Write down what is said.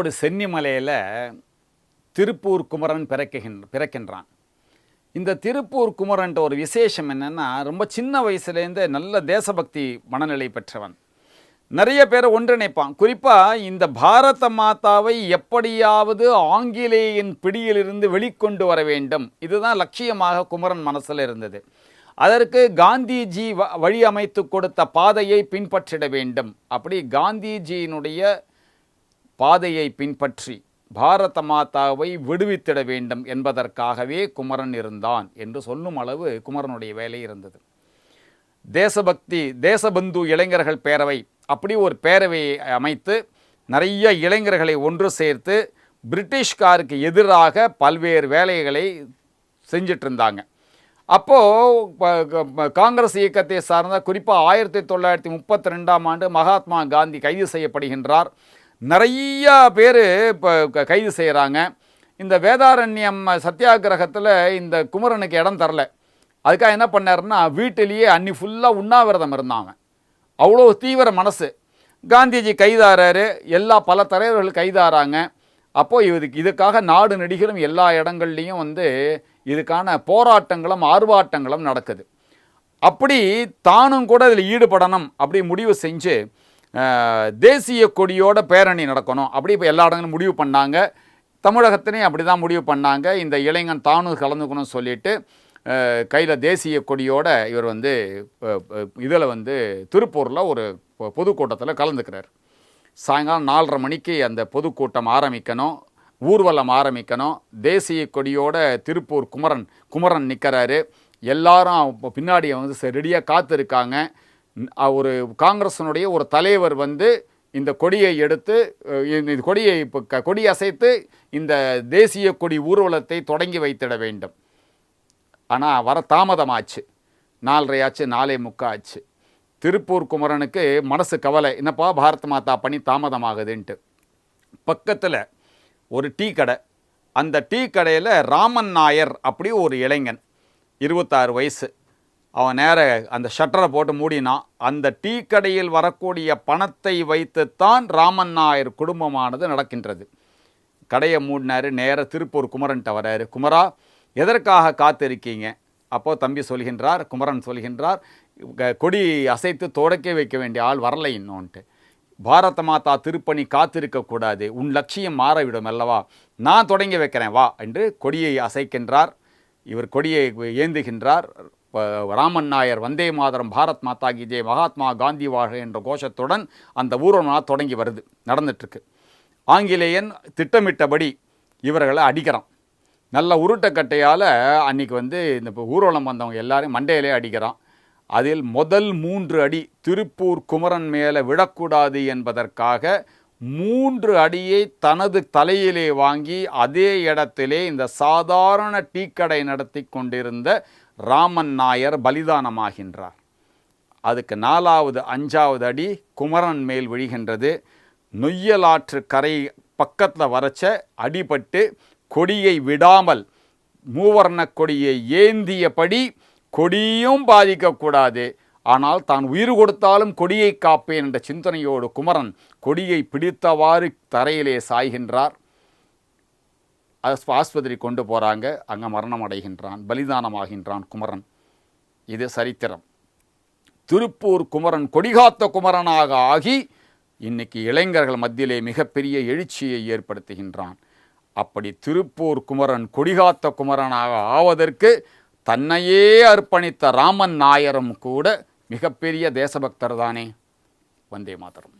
ஈரோடு சென்னிமலையில் திருப்பூர் குமரன் பிறக்கின் பிறக்கின்றான். இந்த திருப்பூர் குமரன்ட்ட ஒரு விசேஷம் என்னென்னா ரொம்ப சின்ன வயசுலேருந்தே நல்ல தேசபக்தி மனநிலை பெற்றவன். நிறைய பேரை ஒன்றிணைப்பான். குறிப்பாக இந்த பாரத மாதாவை எப்படியாவது ஆங்கிலேயின் பிடியிலிருந்து வெளிக்கொண்டு வர வேண்டும். இதுதான் லட்சியமாக குமரன் மனசில் இருந்தது. அதற்கு காந்திஜி வ வழி அமைத்து கொடுத்த பாதையை பின்பற்றிட வேண்டும். அப்படி காந்திஜியினுடைய பாதையை பின்பற்றி பாரத மாதாவை விடுவித்திட வேண்டும் என்பதற்காகவே குமரன் இருந்தான் என்று சொல்லும் அளவு குமரனுடைய வேலை இருந்தது. தேசபக்தி தேசபந்து இளைஞர்கள் பேரவை அப்படி ஒரு பேரவையை அமைத்து நிறைய இளைஞர்களை ஒன்று சேர்த்து பிரிட்டிஷ்காருக்கு எதிராக பல்வேறு வேலைகளை செஞ்சிட்டு இருந்தாங்க அப்போது காங்கிரஸ் இயக்கத்தை சார்ந்த குறிப்பாக ஆயிரத்தி தொள்ளாயிரத்தி முப்பத்தி ரெண்டாம் ஆண்டு மகாத்மா காந்தி கைது செய்யப்படுகின்றார். நிறைய பேர் இப்போ கைது செய்கிறாங்க இந்த வேதாரண்யம் சத்தியாகிரகத்தில் இந்த குமரனுக்கு இடம் தரல. அதுக்காக என்ன பண்ணாருன்னா வீட்டிலேயே அன்னி ஃபுல்லாக உண்ணாவிரதம் இருந்தாங்க அவ்வளோ தீவிர மனசு. காந்திஜி கைதாராரு எல்லா பல தலைவர்கள் கைதாராங்க அப்போது இதுக்கு இதுக்காக நாடு நடிகரும் எல்லா இடங்கள்லையும் வந்து இதுக்கான போராட்டங்களும் ஆர்ப்பாட்டங்களும் நடக்குது. அப்படி தானும் கூட இதில் ஈடுபடணும் அப்படி முடிவு செஞ்சு தேசிய கொடியோட பேரணி நடக்கணும். அப்படி இப்போ எல்லா இடங்களும் முடிவு பண்ணாங்க. தமிழகத்திலையும் அப்படி தான் முடிவு பண்ணாங்க. இந்த இளைஞன் தானும் கலந்துக்கணும்னு சொல்லிட்டு கையில் தேசிய கொடியோட இவர் வந்து இதில் வந்து திருப்பூரில் ஒரு பொ- பொதுக்கூட்டத்தில் கலந்துக்கிறார். சாயங்காலம் நாலரை மணிக்கு அந்த பொதுக்கூட்டம் ஆரம்பிக்கணும். ஊர்வலம் ஆரம்பிக்கணும். தேசிய கொடியோட திருப்பூர் குமரன் குமரன் நிற்கிறாரு எல்லாரும் பின்னாடியை பின்னாடி வந்து ரெடியாக காத்திருக்காங்க. ஒரு காங்கிரஸினுடைய ஒரு தலைவர் வந்து இந்த கொடியை எடுத்து இந்த கொடியை இப்போ கொடி அசைத்து இந்த தேசிய கொடி ஊர்வலத்தை தொடங்கி வைத்திட வேண்டும். ஆனால் வர தாமதமாச்சு. நாலரை ஆச்சு நாலே முக்கா ஆச்சு திருப்பூர் குமரனுக்கு மனசு கவலை. என்னப்பா பாரத் மாதா பணி தாமதமாகுதுன்ட்டு. பக்கத்தில் ஒரு டீ கடை. அந்த டீ கடையில் ராமன் நாயர் அப்படி ஒரு இளைஞன். இருபத்தாறு வயசு. அவன் நேர அந்த ஷட்டரை போட்டு மூடினான். அந்த டீ கடையில் வரக்கூடிய பணத்தை வைத்துத்தான் ராமன் நாயர் குடும்பமானது நடக்கின்றது. கடையை மூடினார் நேர திருப்பூர் குமரன்ட்ட வராரு. குமரா எதற்காக காத்திருக்கீங்க? அப்போது தம்பி சொல்கின்றார் குமரன் சொல்கின்றார் க- கொடி அசைத்து தொடக்க வைக்க வேண்டிய ஆள் வரலை இன்னொன்ட்டு. பாரத மாதா திருப்பணி காத்திருக்கக்கூடாது உன் லட்சியம் மாறவிடும் அல்லவா? நான் தொடங்கி வைக்கிறேன் வா என்று கொடியை அசைக்கின்றார். இவர் கொடியை ஏந்துகின்றார். ராமன் நாயர் வந்தே மாதரம் பாரத் மாதா கி ஜெய் மகாத்மா காந்தி வாழ்க என்ற கோஷத்துடன் அந்த ஊர்வலமாக தொடங்கி வருது நடந்துட்டுருக்கு. ஆங்கிலேயன் திட்டமிட்டபடி இவர்களை அடிக்கிறான். நல்ல உருட்டக்கட்டையால் அன்னைக்கு வந்து இந்த இப்போ ஊர்வலம் வந்தவங்க எல்லாரையும் மண்டையிலே அடிக்கிறான். அதில் முதல் மூன்று அடி திருப்பூர் குமரன் மேலே விடக்கூடாது என்பதற்காக மூன்று அடியை தனது தலையிலே வாங்கி அதே இடத்திலே இந்த சாதாரண டீக்கடை நடத்தி கொண்டிருந்த ராமன் நாயர் பலிதானமாகின்றார். அதுக்கு நாலாவது அஞ்சாவது அடி குமரன் மேல் விழுகின்றது. நொய்யலாற்று கரை பக்கத்தில் வரைச்ச அடிபட்டு கொடியை விடாமல் மூவர்ண கொடியை ஏந்தியபடி கொடியும் பாதிக்கக்கூடாது. ஆனால் தான் உயிர் கொடுத்தாலும் கொடியை காப்பேன் என்ற சிந்தனையோடு குமரன் கொடியை பிடித்தவாறு தரையிலே சாய்கின்றார். ஆஸ்பத்திரி கொண்டு போகிறாங்க அங்கே மரணம் அடைகின்றான். பலிதானமாகின்றான் குமரன். இது சரித்திரம். திருப்பூர் குமரன் கொடிகாத்த குமரனாக ஆகி இன்னைக்கு இளைஞர்கள் மத்தியிலே மிகப்பெரிய எழுச்சியை ஏற்படுத்துகின்றான். அப்படி திருப்பூர் குமரன் கொடிகாத்த குமரனாக ஆவதற்கு தன்னையே அர்ப்பணித்த ராமன் நாயரும் கூட மிகப்பெரிய தேசபக்தர் தானே. வந்தே மாதரம்.